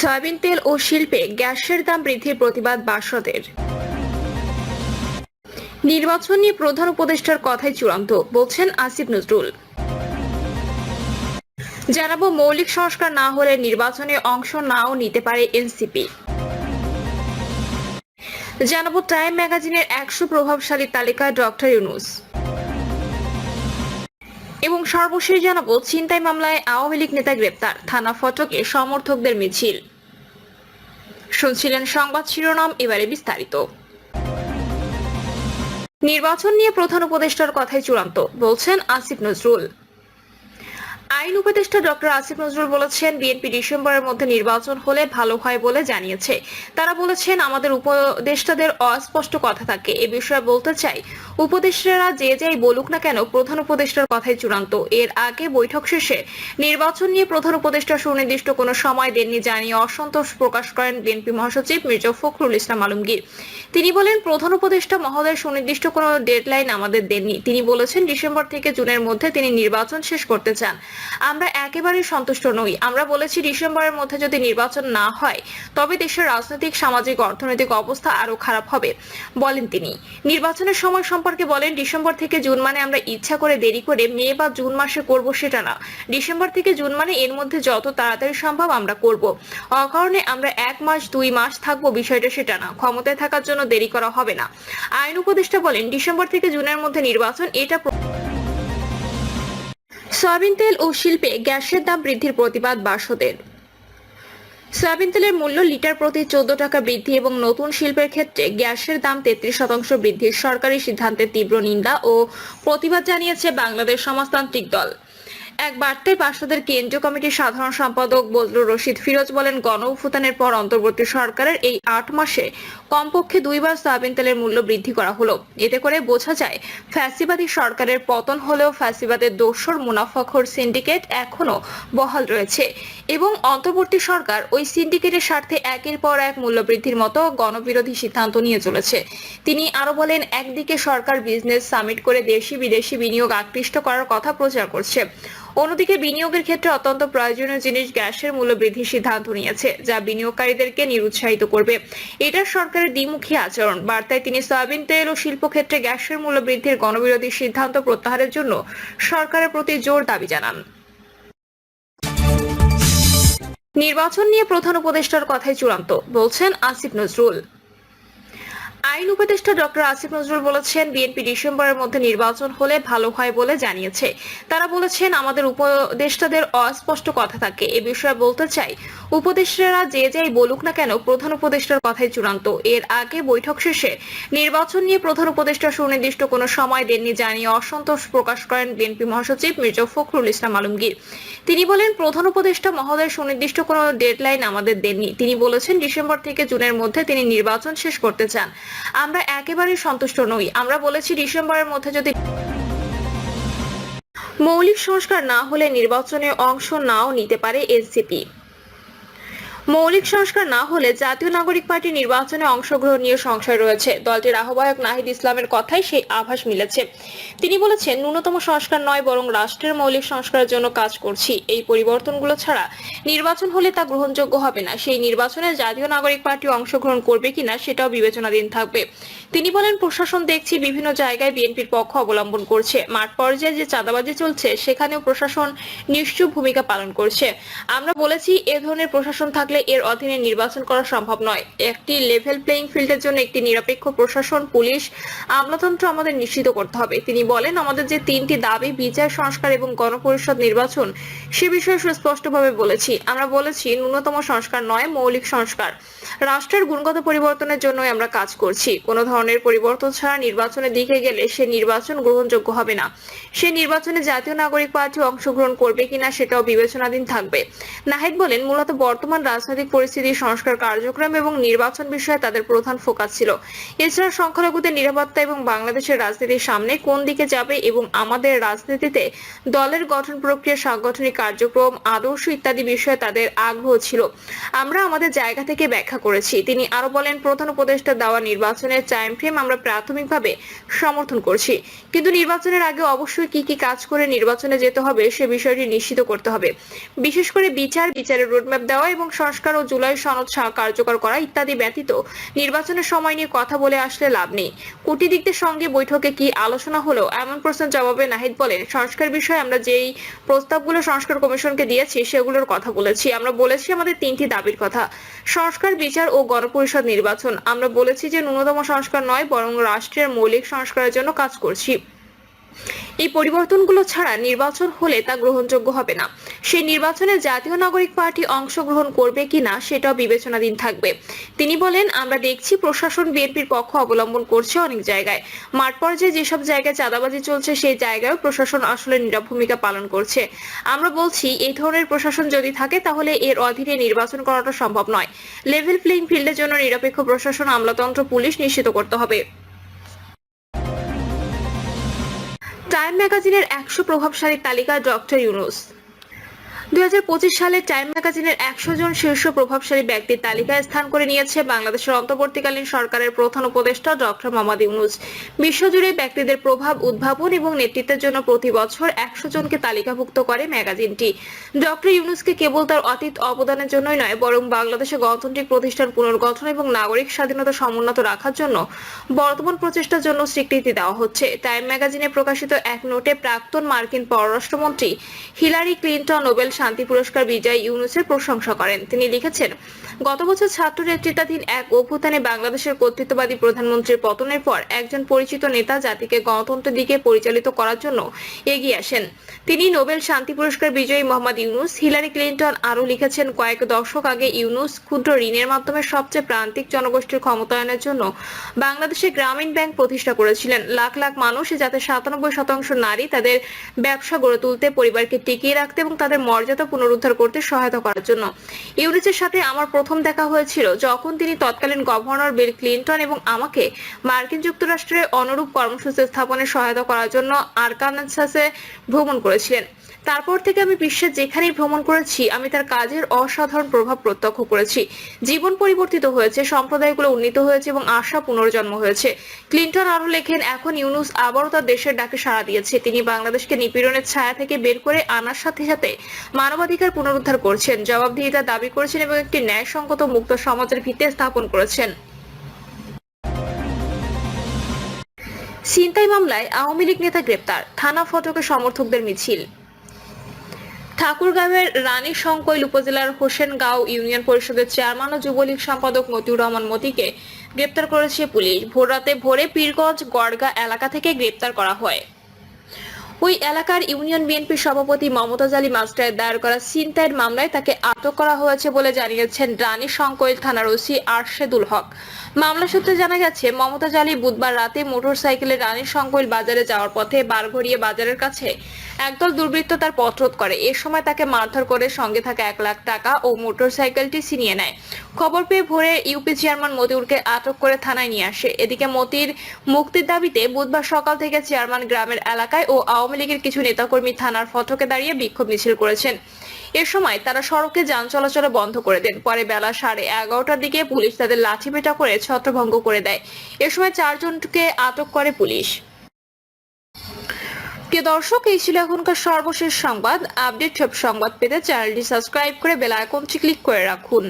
Soybean তেল ও শিল্পে গ্যাসের দাম বৃদ্ধির প্রতিবাদ বাসদের। নির্বাচন নিয়ে প্রধান উপদেষ্টার কথাই চূড়ান্ত, বলছেন আসিফ নজরুল। জানাব মৌলিক সংস্কার না হলে নির্বাচনে অংশ নাও নিতে পারে এনসিপি। জানাব টাইম ম্যাগাজিনের একশো প্রভাবশালী তালিকায় ডক্টর ইউনুস। এবং সর্বশেষ জানাব ছিনতাই মামলায় আওয়ামী লীগ নেতা গ্রেপ্তার, থানা ফটকে সমর্থকদের মিছিল। শুনছিলেন সংবাদ শিরোনাম, এবারে বিস্তারিত। নির্বাচন নিয়ে প্রধান উপদেষ্টার কথাই চূড়ান্ত, বলছেন আসিফ নজরুল। আইন উপদেষ্টা ডক্টর আসিফ নজরুল বলেছেন, বিএনপি ডিসেম্বরের মধ্যে নির্বাচন হলে ভালো হয় বলে জানিয়েছে। তারা বলেছেন, আমাদের উপদেষ্টাদের অস্পষ্ট কথা থাকে। এ বিষয়ে বলতে চাই উপদেষ্টারা যে যাই বলুক না কেন প্রধান উপদেষ্টার কথাই চূড়ান্ত। এর আগে বৈঠক শেষে নির্বাচন নিয়ে প্রধান উপদেষ্টা সুনির্দিষ্ট কোনো সময় দেননি জানিয়ে অসন্তোষ প্রকাশ করেন বিএনপি মহাসচিব মির্জা ফখরুল ইসলাম আলমগীর। তিনি বলেন, প্রধান উপদেষ্টা মহোদয় সুনির্দিষ্ট কোনো ডেডলাইন আমাদের দেননি। তিনি বলেছেন, ডিসেম্বর থেকে জুনের মধ্যে তিনি নির্বাচন শেষ করতে চান। আমরা একেবারেই সন্তুষ্ট নই। আমরা বলেছি, ডিসেম্বরের মধ্যে যদি নির্বাচন না হয়, তবে দেশের রাজনৈতিক, সামাজিক, অর্থনৈতিক অবস্থা আরও খারাপ হবে। বলেন তিনি। নির্বাচনের সময় সম্পর্কে বলেন, ডিসেম্বর থেকে জুন মানে আমরা ইচ্ছা করে দেরি করে মে বা জুন মাসে করব সেটা না। ডিসেম্বর থেকে জুন মানে এর মধ্যে যত তাড়াতাড়ি সম্ভব আমরা করব। অকারণে আমরা এক মাস, দুই মাস থাকব বিষয়টা সেটা না। ক্ষমতায় থাকার জন্য দেরি করা হবে না। আইন উপদেষ্টা বলেন, ডিসেম্বর থেকে জুনের মধ্যে নির্বাচন এটা সয়াবিন তেল ও শিল্পে গ্যাসের দাম বৃদ্ধির প্রতিবাদ বাসদের। সয়াবিন তেলের মূল্য লিটার প্রতি চোদ্দ টাকা বৃদ্ধি এবং নতুন শিল্পের ক্ষেত্রে গ্যাসের দাম তেত্রিশ শতাংশ বৃদ্ধির সরকারি সিদ্ধান্তের তীব্র নিন্দা ও প্রতিবাদ জানিয়েছে বাংলাদেশ সমাজতান্ত্রিক দল। এক বার্তায় বাসদের কেন্দ্রীয় কমিটির সাধারণ সম্পাদক বজলুর রশিদ ফিরোজ বলেন গণ অভ্যুত্থানের পর অন্তর্বর্তী সরকারের এই আট মাসে কমপক্ষে দুইবার সয়াবিন তেলের মূল্য বৃদ্ধি করা হলো। এতে করে বোঝা যায়, ফ্যাসিবাদী সরকারের পতন হলেও ফ্যাসিবাদের দোসর মুনাফাখোর সিন্ডিকেট এখনও বহাল রয়েছে এবং অন্তর্বর্তী সরকার ওই সিন্ডিকেটের স্বার্থে একের পর এক মূল্যবৃদ্ধির মতো গণবিরোধী সিদ্ধান্ত নিয়ে চলেছে। তিনি আরও বলেন, একদিকে সরকার বিজনেস সামিট করে দেশি বিদেশি বিনিয়োগ আকৃষ্ট করার কথা প্রচার করছে অন্যদিকে বিনিয়োগের ক্ষেত্রে অত্যন্ত প্রয়োজনীয় জিনিস গ্যাসের মূল্য বৃদ্ধির সিদ্ধান্ত নিয়েছে, যা বিনিয়োগকারীদেরকে নিরুৎসাহিত করবে। এটা সরকারের দ্বিমুখী আচরণ। বার্তায় তিনি সয়াবিন তেল ও শিল্প ক্ষেত্রে গ্যাসের মূল্য বৃদ্ধির গণবিরোধী সিদ্ধান্ত প্রত্যাহারের জন্য সরকারের প্রতি জোর দাবি জানান। নির্বাচন নিয়ে প্রধান উপদেষ্টার কথাই চূড়ান্ত। বলছেন আসিফ নজরুল। আইন উপদেষ্টা ডক্টর আসিফ নজরুল বলেছেন, বিএনপি ডিসেম্বরের মধ্যে নির্বাচন হলে ভালো হয় বলে জানিয়েছে। তারা বলেছেন, আমাদের উপদেষ্টাদের অস্পষ্ট কথা থাকে। এ বিষয়ে বলতে চাই, উপদেষ্টারা যে যাই বলুক না কেন প্রধান উপদেষ্টার কথাই চূড়ান্ত। এর আগে বৈঠক শেষে নির্বাচন নিয়ে প্রধান উপদেষ্টা সুনির্দিষ্ট কোনো সময় দেননি জানিয়ে অসন্তোষ প্রকাশ করেন বিএনপি মহাসচিব মির্জা ফখরুল ইসলাম আলমগীর। তিনি বলেন, প্রধান উপদেষ্টা মহোদয় সুনির্দিষ্ট কোনো ডেডলাইন আমাদের দেননি। তিনি বলেছেন, ডিসেম্বর থেকে জুনের মধ্যে তিনি নির্বাচন শেষ করতে চান। আমরা একেবারেই সন্তুষ্ট নই। আমরা বলেছি ডিসেম্বরের মধ্যে যদি মৌলিক সংস্কার না হলে নির্বাচনে অংশ নাও নিতে পারে এনসিপি। মৌলিক সংস্কার না হলে জাতীয় নাগরিক পার্টি নির্বাচনে অংশগ্রহণ নিয়ে সংশয় রয়েছে। দলটির আহ্বায়ক নাহিদ ইসলামের কথাই সেই আভাস মিলেছে। তিনি বলেছেন, ন্যূনতম সংস্কার নয়, বরং রাষ্ট্রের মৌলিক সংস্কারের জন্য কাজ করছি। এই পরিবর্তনগুলো ছাড়া নির্বাচন হলে তা গ্রহণযোগ্য হবে না। সেই নির্বাচনে জাতীয় নাগরিক পার্টি অংশগ্রহণ করবে কিনা সেটাও বিবেচনাধীন থাকবে। তিনি বলেন, প্রশাসন দেখছি বিভিন্ন জায়গায় বিএনপির পক্ষ অবলম্বন করছে। মাঠ পর্যায়ে যে চাঁদাবাজি চলছে, সেখানেও প্রশাসন নিশ্চুপ ভূমিকা পালন করছে। আমরা বলেছি, এ ধরনের প্রশাসন থাকলে এর অধীনে নির্বাচন করা সম্ভব নয়। একটি লেভেল প্লেইং ফিল্ডের জন্য একটি নিরপেক্ষ প্রশাসন, পুলিশ, আমলাতন্ত্র আমাদের নিশ্চিত করতে হবে। তিনি বলেন, আমাদের যে তিনটি দাবি, বিচার, সংস্কার এবং গণপরিষদ নির্বাচন, সে বিষয়ে সুস্পষ্টভাবে বলেছি। আমরা বলেছি, ন্যূনতম সংস্কার নয়, মৌলিক সংস্কার। রাষ্ট্রের গুণগত পরিবর্তনের জন্যই আমরা কাজ করছি। কোনো ধরনের পরিবর্তন ছাড়া নির্বাচনের দিকে গেলে সে নির্বাচন গ্রহণযোগ্য হবে না। সে নির্বাচনে জাতীয় নাগরিক পার্টি অংশগ্রহণ করবে কিনা সেটাও বিবেচনাধীন থাকবে। নাহিদ বলেন, মূলত বর্তমান রাজনৈতিক পরিস্থিতি, সংস্কার কার্যক্রম এবং নির্বাচন বিষয়ে তাদের প্রধান ফোকাস ছিল। এছাড়া সংখ্যালঘুদের নিরাপত্তা এবং বাংলাদেশের রাজনীতির সামনে কোন দিকে যাবে এবং আমাদের রাজনীতিতে দলের গঠন প্রক্রিয়া, সাংগঠনিক কার্যক্রম, আদর্শ ইত্যাদি বিষয়ে তাদের আগ্রহ ছিল। আমরা আমাদের জায়গা থেকে ব্যাখ্যা করেছি। তিনি আরও বলেন, প্রধান উপদেষ্টা দেওয়া নির্বাচনের টাইম ফ্রেম আমরা প্রাথমিকভাবে সমর্থন করছি। কিন্তু নির্বাচনের আগে অবশ্যই কি কি কাজ করে নির্বাচনে যেতে হবে সে বিষয়টি নিশ্চিত করতে হবে। বিশেষ করে বিচার, বিচারের রোডম্যাপ দেওয়া এবং সংস্কার সংস্কার ও জুলাই সনদ কার্যকর করা ইত্যাদি ব্যতীত নির্বাচনের সময় নিয়ে কথা বলে আসলে লাভ নেই। কূটনীতিকদের সঙ্গে বৈঠকে কি আলোচনা হলো? এমন প্রশ্নের জবাবে নাহিদ বলেন, সংস্কার বিষয়ে আমরা যেই প্রস্তাবগুলো সংস্কার কমিশনকে দিয়েছি, সেগুলোর কথা বলেছি। আমরা বলেছি আমাদের তিনটি দাবির কথা। সংস্কার, বিচার ও গণপরিষদ নির্বাচন। আমরা বলেছি যে ন্যূনতম সংস্কার নয়, বরং রাষ্ট্রের মৌলিক সংস্কারের জন্য কাজ করছি। এই পরিবর্তনগুলো ছাড়া নির্বাচন হলে তা গ্রহণযোগ্য হবে না। সেই নির্বাচনে জাতীয় নাগরিক পার্টি অংশগ্রহণ করবে কিনা সেটাও বিবেচনাধীন থাকবে। তিনি বলেন, আমরা দেখছি প্রশাসন, বিএনপির পক্ষ অবলম্বন করছে অনেক জায়গায়। মাঠ পর্যায়ে যেসব জায়গায় চাঁদাবাজি চলছে, সেই জায়গায়ও প্রশাসন আসলে নীরব ভূমিকা পালন করছে। আমরা বলছি, এই ধরনের প্রশাসন যদি থাকে, তাহলে এর অধীনে নির্বাচন করাটা সম্ভব নয়। লেভেল প্লেইং ফিল্ডের জন্য নিরপেক্ষ প্রশাসন, আমলাতন্ত্র, পুলিশ নিশ্চিত করতে হবে। টাইম ম্যাগাজিনের একশো প্রভাবশালী তালিকা ডক্টর ইউনুস। দুই হাজার পঁচিশ সালে টাইম ম্যাগাজিনের একশো জন শীর্ষ প্রভাবশালী ব্যক্তির তালিকায় স্থান করে নিয়েছে বাংলাদেশের অন্তর্বর্তীকালীন সরকারের প্রধান উপদেষ্টা ডক্টর মোহাম্মদ ইউনুস। বিশ্বজুড়ে ব্যক্তিদের প্রভাব, উদ্ভাবন এবং নেতৃত্বের জন্য প্রতি বছর একশো জনকে তালিকাভুক্ত করে ম্যাগাজিনটি। ডক্টর ইউনুসকে কেবল তার অতীত অবদানের জন্যই নয়, বরং বাংলাদেশে গণতান্ত্রিক প্রতিষ্ঠান পুনর্গঠন এবং নাগরিক স্বাধীনতা সমুন্নত রাখার জন্য বর্তমান প্রচেষ্টার জন্য স্বীকৃতি দেওয়া হচ্ছে। টাইম ম্যাগাজিনে প্রকাশিত এক নোটে প্রাক্তন মার্কিন পররাষ্ট্রমন্ত্রী হিলারি ক্লিন্টন নোবেল শান্তি পুরস্কার বিজয় ইউনুসের প্রশংসা করেন। তিনি লিখেছেন গত বছর ছাত্র নেতৃত্বাধীন এক অভ্যুত্থানে বাংলাদেশের কর্তৃত্ববাদী প্রধানমন্ত্রীর পতনের পর একজন পরিচিত নেতা জাতিকে গণতন্ত্রের দিকে পরিচালিত করার জন্য এগিয়ে আসেন। তিনি নোবেল শান্তি পুরস্কার বিজয়ী মোহাম্মদ ইউনুস, হিলারি ক্লিন্টন আরও লিখেছেন, কয়েক দশক আগে ইউনুস ক্ষুদ্র ঋণের মাধ্যমে সবচেয়ে প্রান্তিক জনগোষ্ঠীর ক্ষমতায়নের জন্য বাংলাদেশে গ্রামীণ ব্যাংক প্রতিষ্ঠা করেছিলেন। লাখ লাখ মানুষ যাতে সাতানব্বই শতাংশ নারী তাদের ব্যবসা গড়ে তুলতে, পরিবারকে টিকিয়ে রাখতে এবং তাদের মর্যাদা পুনরুদ্ধার করতে সহায়তা করার জন্য। ইউনুসের সাথে আমার প্রথম দেখা হয়েছিল যখন তিনি তৎকালীন গভর্নর বিল ক্লিন্টন এবং আমাকে মার্কিন যুক্তরাষ্ট্রের অনুরূপ কর্মসূচি স্থাপনে সহায়তা করার জন্য আরকানসাসে ভ্রমণ করেছিলেন। তারপর থেকে আমি বিশ্বের যেখানেই ভ্রমণ করেছি, আমি তার কাজের অসাধারণ প্রভাব প্রত্যক্ষ করেছি। জীবন পরিবর্তিত হয়েছে, সম্প্রদায়গুলো উন্নীত হয়েছে এবং আশা পুনর্জন্ম হয়েছে। ক্লিন্টন আরও লেখেন, এখন ইউনুস আবারও তার দেশের ডাকে সাড়া দিয়েছে। তিনি বাংলাদেশকে নিপীড়নের ছায়া থেকে বের করে আনার সাথে সাথে মানবাধিকার পুনরুদ্ধার করছেন, জবাবদিহিতা দাবি করেছেন এবং একটি ন্যায়সঙ্গত মুক্ত সমাজের ভিত্তি স্থাপন করেছেন। ছিনতাই মামলায় আওয়ামী লীগ নেতা গ্রেপ্তার, থানা ফটকে সমর্থকদের মিছিল। ঠাকুরগাঁওয়ের রানী সংকৈল উপজেলার হোসেনগাঁও ইউনিয়ন পরিষদের চেয়ারম্যান ও যুবলীগ সম্পাদক মতিউর রহমান মতিকে গ্রেপ্তার করেছে পুলিশ। ভোররাতে ভোরে পীরগঞ্জ গড়গা এলাকা থেকে গ্রেপ্তার করা হয়। ওই এলাকার ইউনিয়ন বিএনপির সভাপতি মমতাজ আলী মাস্টার দায়ের করা ছিনতাইয়ের মামলায় তাকে আটক করা হয়েছে বলে জানিয়েছেন রানী সংকৈল থানার ওসি আরশেদুল হক। মামলা সূত্রে জানা গেছে, মমতাজ আলী বুধবার রাতে মোটরসাইকেলে রানী সংকৈল বাজারে যাওয়ার পথে বারঘড়িয়ে বাজারের কাছে একদল দুর্বৃত্ত তার পথরোধ করে। এ সময় তাকে মারধর করে সঙ্গে থাকা এক লাখ টাকা ও মোটরসাইকেলটি ছিনিয়ে নেয়। খবর পেয়ে ভোরে ইউপি চেয়ারম্যান মতিউরকে আটক করে থানায় নিয়ে আসে। এদিকে মতির মুক্তির দাবিতে বুধবার সকাল থেকে চেয়ারম্যান গ্রামের এলাকায় ও আওয়ামী লীগের কিছু নেতাকর্মী থানার ফটকে দাঁড়িয়ে বিক্ষোভ মিছিল করেছেন। এ সময় তারা সড়কে যান চলাচল বন্ধ করে দেন। পরে বেলা সাড়ে এগারোটার দিকে পুলিশ তাদের লাঠিপেটা করে ছত্রভঙ্গ করে দেয়। এ সময় চারজনকে আটক করে পুলিশ। প্রিয় দর্শক, এই ছিল এখনকার সর্বশেষ সংবাদ। আপডেট সব সংবাদ পেতে চ্যানেলটি সাবস্ক্রাইব করে বেল আইকনটি ক্লিক করে রাখুন।